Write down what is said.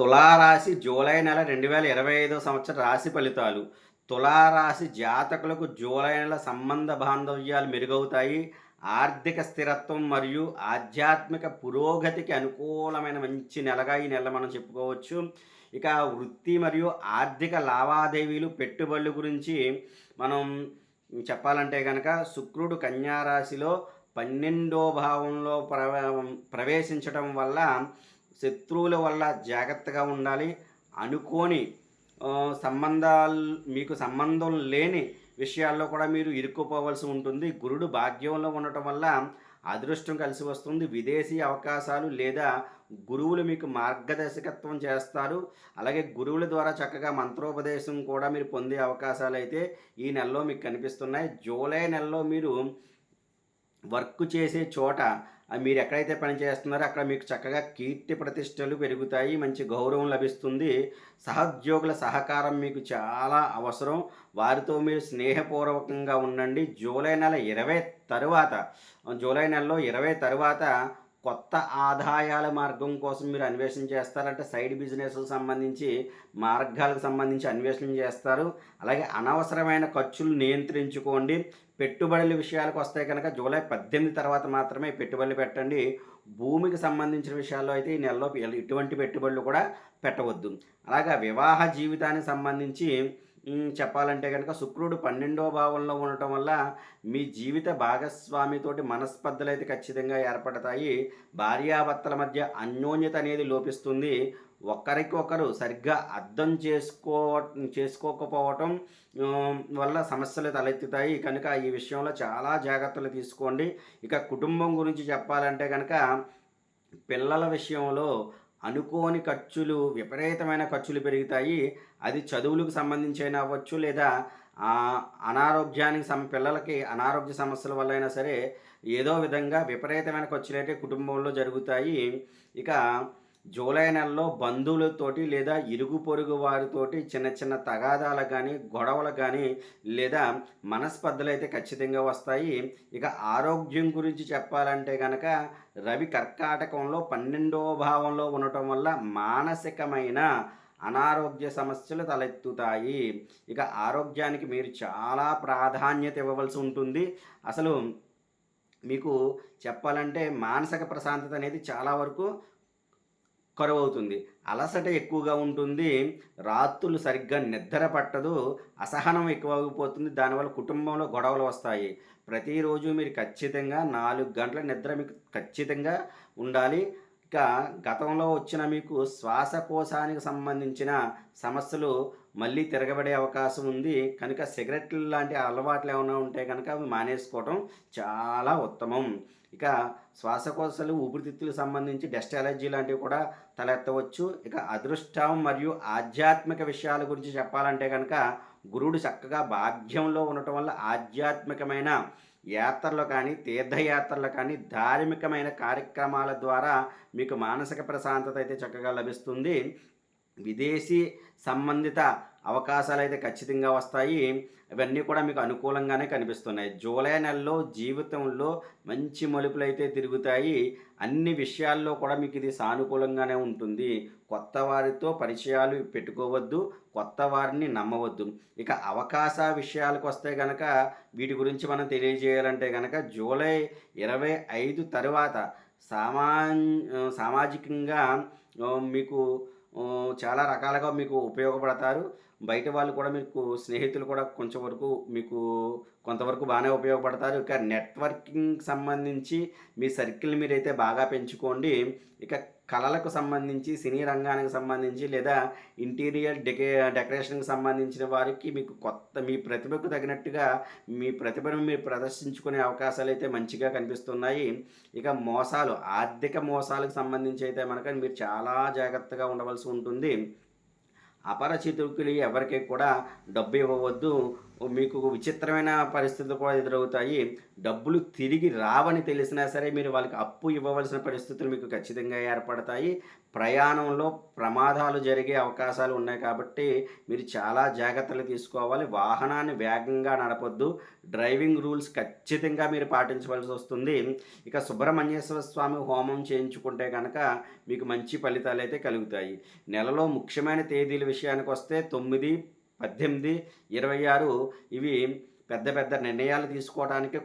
తులారాశి జూలై నెల రెండు వేల ఇరవై ఐదో సంవత్సర రాశి ఫలితాలు. తులారాశి జాతకులకు జూలై నెల సంబంధ బాంధవ్యాలు మెరుగవుతాయి. ఆర్థిక స్థిరత్వం మరియు ఆధ్యాత్మిక పురోగతికి అనుకూలమైన మంచి నెలగా ఈ నెల మనం చెప్పుకోవచ్చు. ఇక వృత్తి మరియు ఆర్థిక లావాదేవీలు పెట్టుబడుల గురించి మనం చెప్పాలంటే కనుక శుక్రుడు కన్యారాశిలో పన్నెండో భావంలో ప్రవ ప్రవేశించడం వల్ల శత్రువుల వల్ల జాగ్రత్తగా ఉండాలి. అనుకోని సంబంధాలు మీకు సంబంధం లేని విషయాల్లో కూడా మీరు ఇరుక్కుపోవలసి ఉంటుంది. గురుడు భాగ్యంలో ఉండటం వల్ల అదృష్టం కలిసి వస్తుంది. విదేశీ అవకాశాలు లేదా గురువులు మీకు మార్గదర్శకత్వం చేస్తారు. అలాగే గురువుల ద్వారా చక్కగా మంత్రోపదేశం కూడా మీరు పొందే అవకాశాలు అయితే ఈ నెలలో మీకు కనిపిస్తున్నాయి. జూలై నెలలో మీరు వర్క్ చేసే చోట మీరు ఎక్కడైతే పని చేస్తున్నారో అక్కడ మీకు చక్కగా కీర్తి ప్రతిష్టలు పెరుగుతాయి మంచి గౌరవం లభిస్తుంది. సహోద్యోగుల సహకారం మీకు చాలా అవసరం. వారితో మీరు స్నేహపూర్వకంగా ఉండండి. జూలై నెల ఇరవై తరువాత జూలై నెలలో ఇరవై తరువాత కొత్త ఆదాయాల మార్గం కోసం మీరు అన్వేషణ చేస్తారంటే సైడ్ బిజినెస్కి సంబంధించి మార్గాలకు సంబంధించి అన్వేషణ చేస్తారు. అలాగే అనవసరమైన ఖర్చులు నియంత్రించుకోండి. పెట్టుబడుల విషయాలకు వస్తే కనుక జూలై పద్దెనిమిది తర్వాత మాత్రమే పెట్టుబడులు పెట్టండి. భూమికి సంబంధించిన విషయాల్లో అయితే ఈ నెలలో ఎటువంటి పెట్టుబడులు కూడా పెట్టవద్దు. అలాగా వివాహ జీవితానికి సంబంధించి చెప్పాలంటే కనుక శుక్రుడు పన్నెండో భావంలో ఉండటం వల్ల మీ జీవిత భాగస్వామితోటి మనస్పర్ధలు అయితే ఖచ్చితంగా ఏర్పడతాయి. భార్యాభర్తల మధ్య అన్యోన్యత అనేది లోపిస్తుంది. ఒకరికి ఒకరు సరిగ్గా అర్థం చేసుకో చేసుకోకపోవటం వల్ల సమస్యలు తలెత్తుతాయి. కనుక ఈ విషయంలో చాలా జాగ్రత్తలు తీసుకోండి. ఇక కుటుంబం గురించి చెప్పాలంటే కనుక పిల్లల విషయంలో అనుకోని ఖర్చులు విపరీతమైన ఖర్చులు పెరుగుతాయి. అది చదువులకు సంబంధించి అయినా అవ్వచ్చు లేదా అనారోగ్యానికి సమ పిల్లలకి అనారోగ్య సమస్యల వల్ల అయినా సరే ఏదో విధంగా విపరీతమైన ఖర్చులు అయితే కుటుంబంలో జరుగుతాయి. ఇక జూలై నెలలో బంధువులతోటి లేదా ఇరుగు పొరుగు వారితోటి చిన్న చిన్న తగాదాలు కానీ గొడవలు కానీ లేదా మనస్పర్ధలు అయితే ఖచ్చితంగా వస్తాయి. ఇక ఆరోగ్యం గురించి చెప్పాలంటే కనుక రవి కర్కాటకంలో పన్నెండవ భావంలో ఉండటం వల్ల మానసికమైన అనారోగ్య సమస్యలు తలెత్తుతాయి. ఇక ఆరోగ్యానికి మీరు చాలా ప్రాధాన్యత ఇవ్వవలసి ఉంటుంది. అసలు మీకు చెప్పాలంటే మానసిక ప్రశాంతత అనేది చాలా వరకు కరువవుతుంది. అలసట ఎక్కువగా ఉంటుంది. రాత్రులు సరిగ్గా నిద్ర పట్టదు. అసహనం ఎక్కువైపోతుంది. దానివల్ల కుటుంబంలో గొడవలు వస్తాయి. ప్రతిరోజు మీరు ఖచ్చితంగా నాలుగు గంటల నిద్ర మీకు ఖచ్చితంగా ఉండాలి. ఇక గతంలో వచ్చిన మీకు శ్వాసకోశానికి సంబంధించిన సమస్యలు మళ్ళీ తిరగబడే అవకాశం ఉంది. కనుక సిగరెట్లు లాంటి అలవాట్లు ఏమైనా ఉంటే కనుక అవి మానేసుకోవటం చాలా ఉత్తమం. ఇక శ్వాసకోశాలు ఊపిరితిత్తులకు సంబంధించి డస్ట్ అలర్జీ లాంటివి కూడా తలెత్తవచ్చు. ఇక అదృష్టం మరియు ఆధ్యాత్మిక విషయాల గురించి చెప్పాలంటే కనుక గురుడు చక్కగా భాగ్యంలో ఉండటం వల్ల ఆధ్యాత్మికమైన యాత్రలు కానీ తీర్థయాత్రలు కానీ ధార్మికమైన కార్యక్రమాల ద్వారా మీకు మానసిక ప్రశాంతత అయితే చక్కగా లభిస్తుంది. విదేశీ సంబంధిత అవకాశాలు అయితే ఖచ్చితంగా వస్తాయి. ఇవన్నీ కూడా మీకు అనుకూలంగానే కనిపిస్తున్నాయి. జూలై నెలలో జీవితంలో మంచి మలుపులు అయితే తిరుగుతాయి. అన్ని విషయాల్లో కూడా మీకు ఇది సానుకూలంగానే ఉంటుంది. కొత్త వారితో పరిచయాలు పెట్టుకోవద్దు కొత్త వారిని నమ్మవద్దు. ఇక అవకాశ విషయాలకు వస్తే కనుక వీటి గురించి మనం తెలియజేయాలంటే కనుక జూలై ఇరవై ఐదు తర్వాత సామా సామాజికంగా మీకు చాలా రకాలుగా మీకు ఉపయోగపడతారు. బయట వాళ్ళు కూడా మీకు స్నేహితులు కూడా కొంచెం వరకు మీకు కొంతవరకు బాగానే ఉపయోగపడతారు. ఇక నెట్వర్కింగ్ సంబంధించి మీ సర్కిల్ మీరైతే బాగా పెంచుకోండి. ఇక కళలకు సంబంధించి సినీ రంగానికి సంబంధించి లేదా ఇంటీరియర్ డెకే డెకరేషన్కి సంబంధించిన వారికి మీకు కొత్త మీ ప్రతిభకు తగినట్టుగా మీ ప్రతిభను మీరు ప్రదర్శించుకునే అవకాశాలు అయితే మంచిగా కనిపిస్తున్నాయి. ఇక మోసాలు ఆర్థిక మోసాలకు సంబంధించి అయితే మనక మీరు చాలా జాగ్రత్తగా ఉండవలసి ఉంటుంది. అపరిచితులకి ఎవరికి కూడా డబ్బు ఇవ్వవద్దు. మీకు విచిత్రమైన పరిస్థితులు కూడా ఎదురవుతాయి. డబ్బులు తిరిగి రావని తెలిసినా సరే మీరు వాళ్ళకి అప్పు ఇవ్వవలసిన పరిస్థితులు మీకు ఖచ్చితంగా ఏర్పడతాయి. ప్రయాణంలో ప్రమాదాలు జరిగే అవకాశాలు ఉన్నాయి కాబట్టి మీరు చాలా జాగ్రత్తలు తీసుకోవాలి. వాహనాన్ని వేగంగా నడపొద్దు. డ్రైవింగ్ రూల్స్ ఖచ్చితంగా మీరు పాటించవలసి వస్తుంది ఇక సుబ్రహ్మణ్యేశ్వర స్వామి హోమం చేయించుకుంటే కనుక మీకు మంచి ఫలితాలు అయితే కలుగుతాయి. నెలలో ముఖ్యమైన తేదీల విషయానికి వస్తే తొమ్మిది 9, 18, 26 ఇవి పెద్ద పెద్ద నిర్ణయాలు తీసుకోవడానికి